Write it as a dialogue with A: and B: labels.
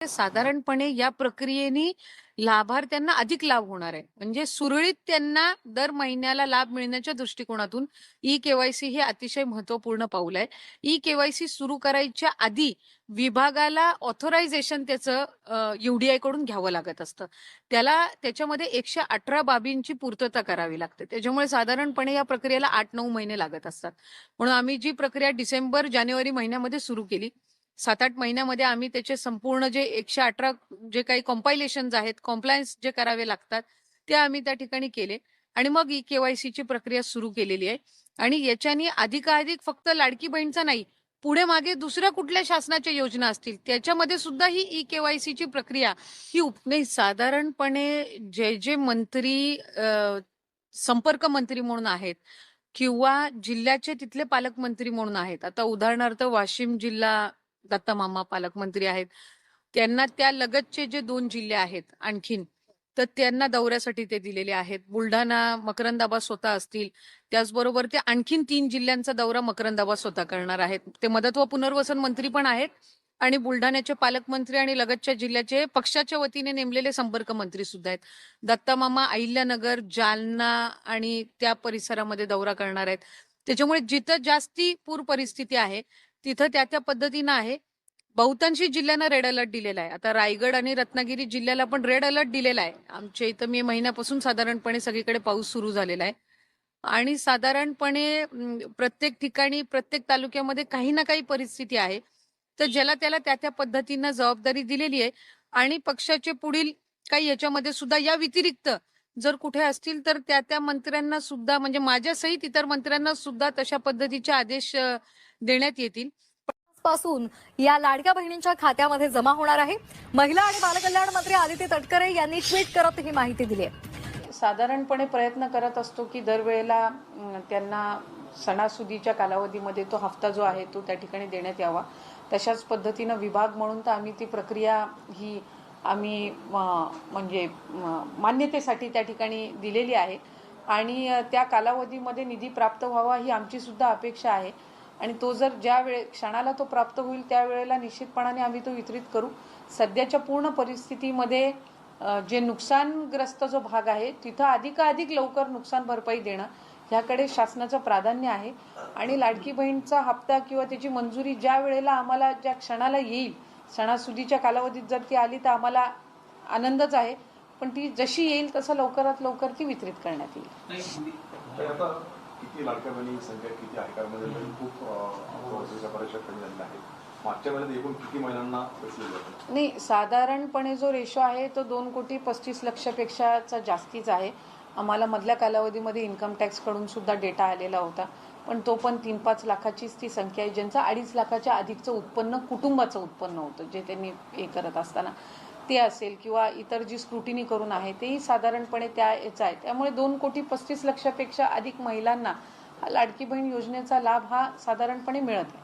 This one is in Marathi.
A: म्हणजे साधारणपणे या प्रक्रियेने लाभार्थ्यांना अधिक लाभ होणार आहे. म्हणजे सुरळीत त्यांना दर महिन्याला लाभ मिळण्याच्या दृष्टिकोनातून ई केवायसी हे अतिशय महत्त्वपूर्ण पाऊल आहे. ई केवायसी सुरू करायच्या आधी विभागाला ऑथोरायझेशन त्याचं युडीआयकडून घ्यावं लागत असतं. त्याला त्याच्यामध्ये एकशे अठरा बाबींची पूर्तता करावी लागते. त्याच्यामुळे साधारणपणे या प्रक्रियेला आठ नऊ महिने लागत असतात. म्हणून आम्ही जी प्रक्रिया डिसेंबर जानेवारी महिन्यामध्ये सुरू केली सात आठ महिन्यामध्ये आम्ही त्याचे संपूर्ण जे एकशे अठरा जे काही कॉम्पायलेशन आहेत कॉम्प्लायन्स जे करावे लागतात ते आम्ही त्या ठिकाणी केले. आणि मग ई केवायसीची प्रक्रिया सुरू केलेली आहे. आणि याच्यानी अधिकाधिक फक्त लाडकी बहीणचा नाही पुढे मागे दुसऱ्या कुठल्या शासनाच्या योजना असतील त्याच्यामध्ये सुद्धा ही ई केवायसीची प्रक्रिया ही उप नाही साधारणपणे जे जे मंत्री संपर्क मंत्री म्हणून आहेत किंवा जिल्ह्याचे तिथले पालकमंत्री म्हणून आहेत. आता उदाहरणार्थ वाशिम जिल्हा दत्तमामा पालकमंत्री आहेत. त्यांना त्या लगतचे जे दोन जिल्हे आहेत आणखीन तर त्यांना दौऱ्यासाठी ते दिलेले आहेत. बुलढाणा मकरंदाबा स्वतः असतील. त्याचबरोबर ते आणखीन तीन जिल्ह्यांचा दौरा मकरंदाबा स्वतः करणार आहेत. ते मदत व पुनर्वसन मंत्री पण आहेत आणि बुलढाण्याचे पालकमंत्री आणि लगतच्या जिल्ह्याचे पक्षाच्या वतीने नेमलेले संपर्क मंत्री सुद्धा आहेत. दत्तामामा अहिल्यानगर जालना आणि त्या परिसरामध्ये दौरा करणार आहेत. त्याच्यामुळे जिथं जास्ती पूर परिस्थिती आहे तिथं त्या त्या पद्धतीनं आहे. बहुतांशी जिल्ह्यांना रेड अलर्ट दिलेला आहे. आता रायगड आणि रत्नागिरी जिल्ह्याला पण रेड अलर्ट दिलेला आहे. आमच्या इथं मे महिन्यापासून साधारणपणे सगळीकडे पाऊस सुरू झालेला आहे. आणि साधारणपणे प्रत्येक ठिकाणी प्रत्येक तालुक्यामध्ये काही ना काही परिस्थिती आहे. तर ज्याला त्याला त्या त्या पद्धतीनं जबाबदारी दिलेली आहे. आणि पक्षाचे पुढील काही याच्यामध्ये सुद्धा या व्यतिरिक्त जर कुठे असतील तर त्या त्या मंत्र्यांना सुद्धा म्हणजे माझ्यासहित इतर मंत्र्यांना सुद्धा तशा पद्धतीचे आदेश देण्यात येतील.
B: पासून या लाडक्या बहिणींच्या खात्यामध्ये जमा होणार आहे. महिला आणि बालकल्याण मंत्री आदिती तटकरे यांनी ट्विट करत ही माहिती दिली आहे.
A: साधारणपणे प्रयत्न करत असतो की दरवेळेला त्यांना सणासुदीच्या कालावधीमध्ये तो हप्ता जो आहे तो त्या ठिकाणी देण्यात यावा. तशाच पद्धतीनं विभाग म्हणून तर आम्ही ती प्रक्रिया ही आम्ही म्हणजे मान्यतेसाठी त्या ठिकाणी दिलेली आहे. आणि त्या कालावधीमध्ये निधी प्राप्त व्हावा ही आमची सुद्धा अपेक्षा आहे. आणि तो जर ज्या वेळे क्षणाला तो प्राप्त होईल त्यावेळेला निश्चितपणाने आम्ही तो वितरित करू. सध्याच्या पूर्ण परिस्थितीमध्ये जे नुकसानग्रस्त जो भाग आहे तिथं अधिकाधिक लवकर नुकसान भरपाई देणं ह्याकडे शासनाचं प्राधान्य आहे. आणि लाडकी बहीणचा हप्ता किंवा त्याची मंजुरी ज्या वेळेला आम्हाला ज्या क्षणाला येईल सणासुदीच्या कालावधीत जर ती आली तर आम्हाला आनंदच आहे. पण ती जशी येईल तसं लवकरात लवकर ती वितरित करण्यात येईल.
C: किती लाडक्या बहिणी संख्या किती आहे कारण म्हणजे खूप बऱ्याचशा कमी झालेल्या आहेत. मागच्या एकूण किती महिलांना
A: नाही साधारणपणे जो रेशो आहे तो दोन कोटी पस्तीस लक्षपेक्षाचा जास्तीच आहे. आम्हाला मधल्या कालावधीमध्ये इन्कम टॅक्सकडून सुद्धा डेटा आलेला होता. पण तो पण तीन पाच लाखाचीच ती संख्या आहे. ज्यांचं अडीच लाखाच्या अधिकचं उत्पन्न कुटुंबाचं उत्पन्न होतं जे त्यांनी हे करत असताना. ते असेल किंवा इतर जी स्क्रुटिनी करून आहे तेही साधारणपणे त्या याचं आहे. त्यामुळे दोन कोटी पस्तीस लक्षापेक्षा अधिक महिलांना हा लाडकी बहीण योजनेचा लाभ हा साधारणपणे मिळत आहे.